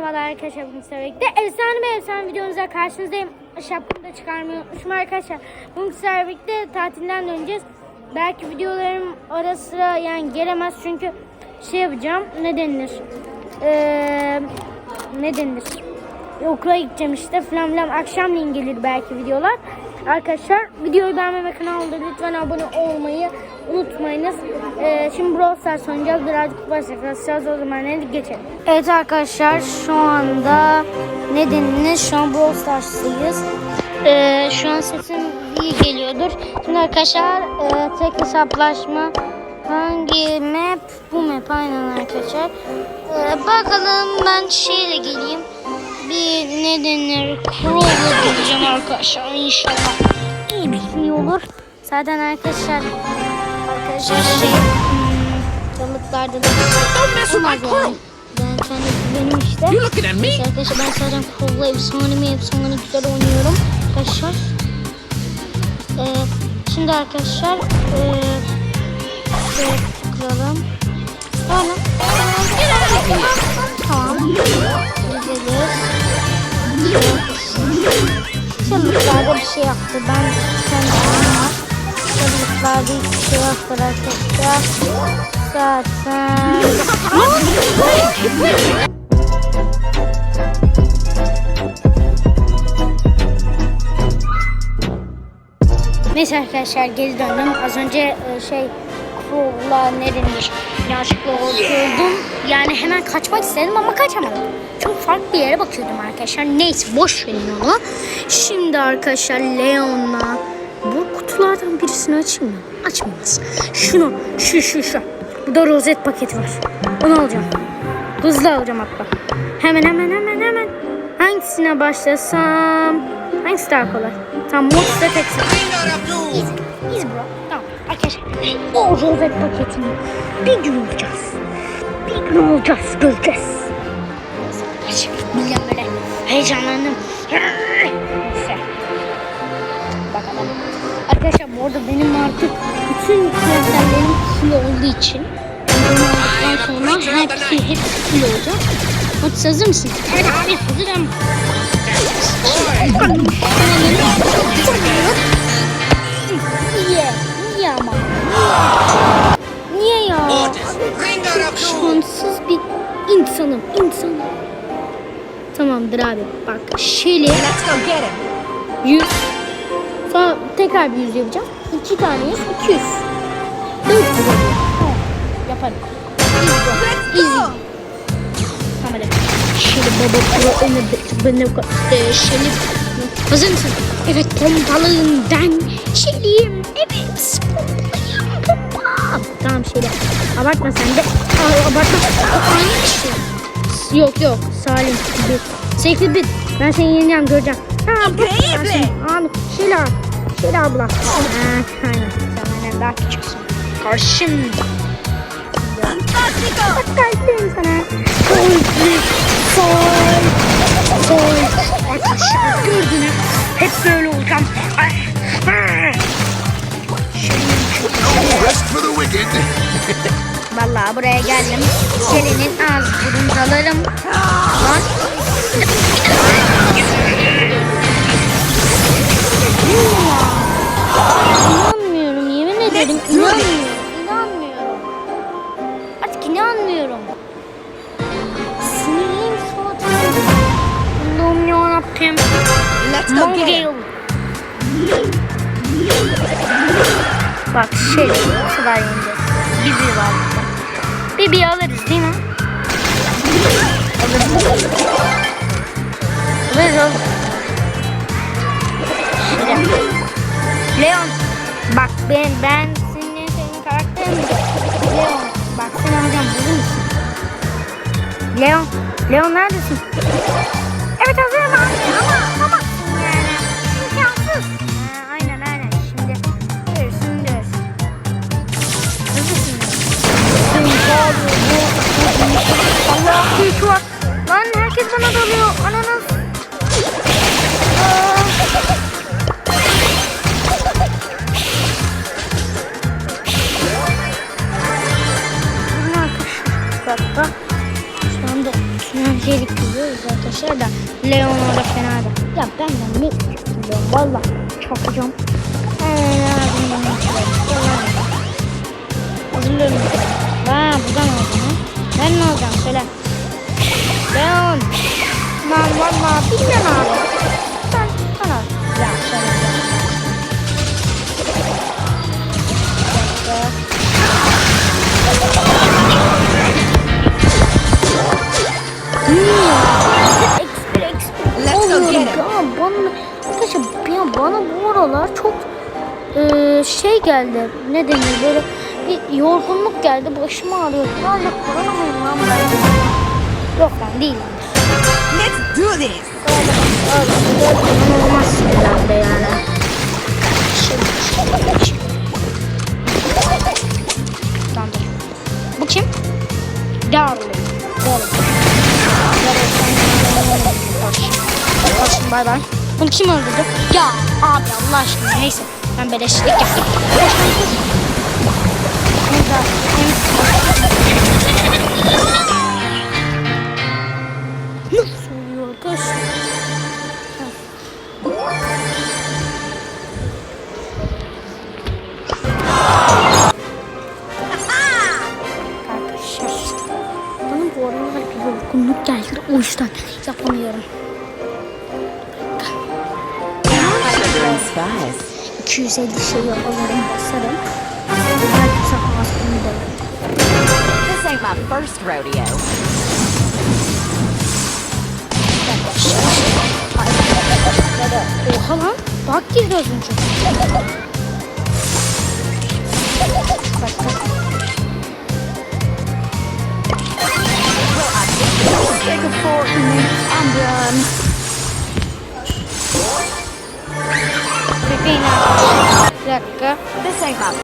Merhabalar arkadaşlar bugün sizlerle birlikte efsane bir efsane videonuzla karşınızdayım. Şapkamı da çıkarmayı unutmuşum arkadaşlar. Bugün sizlerle birlikte tatilden döneceğiz. Belki videolarım ara sıra yani gelemez çünkü şey yapacağım ne denilir? Ee, ne denilir? Okula gideceğim işte falan filan akşamleyin gelir belki videolar. Arkadaşlar videoyu beğenmeyi ve kanalda lütfen abone olmayı unutmayınız. Ee, şimdi Brawl Stars oynayacağız. Birazcık başlayacağız. O zaman hadi geçelim. Evet arkadaşlar şu anda ne denilir? Şu an Brawl Stars'tayız. Ee, şu an sesim iyi geliyordur. Şimdi arkadaşlar e, tek hesaplaşma hangi map? Bu map aynen arkadaşlar. Ee, bakalım ben şeyle geleyim bir ne denir Crow'la gideceğim arkadaşlar inşallah olur. Zaten arkadaşlar arkadaşlar şey hmm, da olmaz yani. Benim işte. Neyse arkadaşlar ben zaten Crow'la efsane mi efsane güzel oynuyorum arkadaşlar. Ee, şimdi arkadaşlar ee, şöyle tıklayalım. Tamam. Tamam. Güzeliz. Çabuklarda bir şey yaptı. Ben. Çabuklarda hiçbir şey yoktur arkadaşlar. Zaten... Neyse arkadaşlar geri döndüm. Az önce e, şey Crow'la ne denir? Yanlışlıkla oturdum. Yani hemen kaçmak istedim ama kaçamadım. Çok farklı bir yere bakıyordum arkadaşlar. Neyse boş verin onu. Şimdi arkadaşlar Leon'la kutulardan birisini açayım mı? Açmayacağız. Şunu, şu, şu, şu. Burada rozet paketi var. Onu alacağım. Hızlı alacağım hatta. Hemen hemen hemen hemen. Hangisine başlasam? Hangisi daha kolay? Tamam, Mox'da tek Easy. Easy bro. Tamam. Arkadaşlar o rozet paketini bir gün olacağız. Bir gün olacağız. Göreceğiz. Milyon böyle heyecanlandım. Arkadaşlar bu arada benim artık bütün karakterlerim full olduğu için aldıktan sonra hepsi hepsi full olacak. Hadi hazır mısın? Evet abi hazırım. Niye? Niye ama? Niye ya? Çok şanssız bir insanım. insanım. Tamamdır abi. Bak Shelly Let's go get him. 100. Sonra tekrar bir 100 yapacağım. 2 tane 100, 200. 400 oluyor. Tamam. Yaparım. Easy. Tamam. Shelly baba pro benim e, Shelly. Hazır mısın? Evet pompalığından Shelly'yim. Evet pompalıyım pompa. Tamam Shelly. Abartma sen de. Aa, abartma. Aynı şey. Yok yok Salim bir. Sekli bir. Ben seni yeneceğim göreceğim. Ha, Increíble. Abi Şila. Şila abla. Ha, aynen. Sen benden daha küçüksün. Karşımda. Fantástico. Bak kalbim sana. Soy. Soy. Soy. Arkadaşlar gördün mü? Hep böyle olacağım. Ay. Rest for the wicked. Vallahi buraya geldim. Şeli'nin ağız burun dalarım. Lan. Yarabbim. Let's go get him. Bak şey yeneceğiz. Bibi var burada. Bibi alırız değil mi? Alırız. Alırız alırız. Şöyle. Leon. Bak ben ben senin en sevdiğin karakterim mi? Leon. Bak sen alacağım bulur musun? Leon. Leon neredesin? Evet hazırım Jerry kızıyoruz arkadaşlar da Leon orada fena da. Ya benden ne istiyorsun valla çakacağım. Hemen ağzımdan ya bana bu aralar çok eee, şey geldi. Ne denir böyle bir yorgunluk geldi. Başım ağrıyor. Hala korona mıyım lan ben? Yok ben değilim. Let's do this. Olmaz herhalde yani. Bu kim? Darling. Darling. Darling. Bay bay. Bunu kim öldürdü? Ya abi Allah aşkına neyse. Ben beleşlik yaptım. Nasıl oluyor arkadaşlar? Bana bu aralar bir yorgunluk geldi o yüzden yapamıyorum. 250 şey alırım basarım. Herkese ağzını derim. This ain't my first rodeo. Oha lan bak girdi az önce. Bak bak. Take a fork me. I'm done. Bekleyin arkadaşlar. Bir dakika. This ain't my